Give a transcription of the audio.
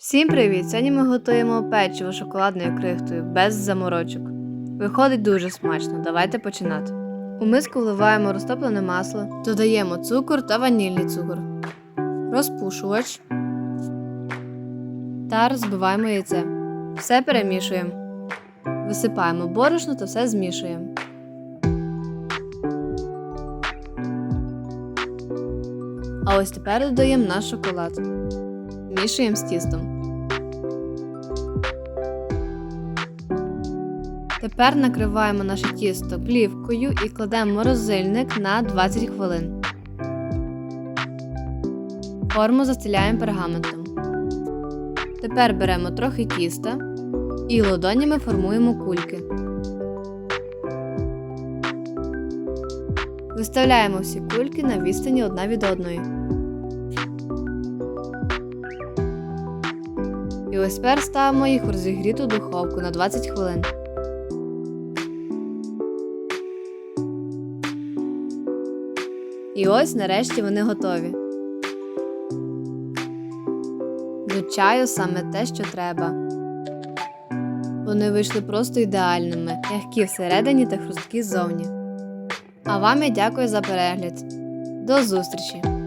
Всім привіт! Сьогодні ми готуємо печиво шоколадною крихтою без заморочок. Виходить дуже смачно. Давайте починати. У миску вливаємо розтоплене масло, додаємо цукор та ванільний цукор, розпушувач та розбиваємо яйце. Все перемішуємо. Висипаємо борошно та все змішуємо. А ось тепер додаємо наш шоколад. Мішуємо з тістом. Тепер накриваємо наше тісто плівкою і кладемо в морозильник на 20 хвилин. Форму застеляємо пергаментом. Тепер беремо трохи тіста і ладонями формуємо кульки. Виставляємо всі кульки на відстані одна від одної. І ось тепер ставимо їх в розігріту духовку на 20 хвилин. І ось нарешті вони готові. До чаю саме те, що треба. Вони вийшли просто ідеальними, м'які всередині та хрусткі ззовні. А вам я дякую за перегляд. До зустрічі!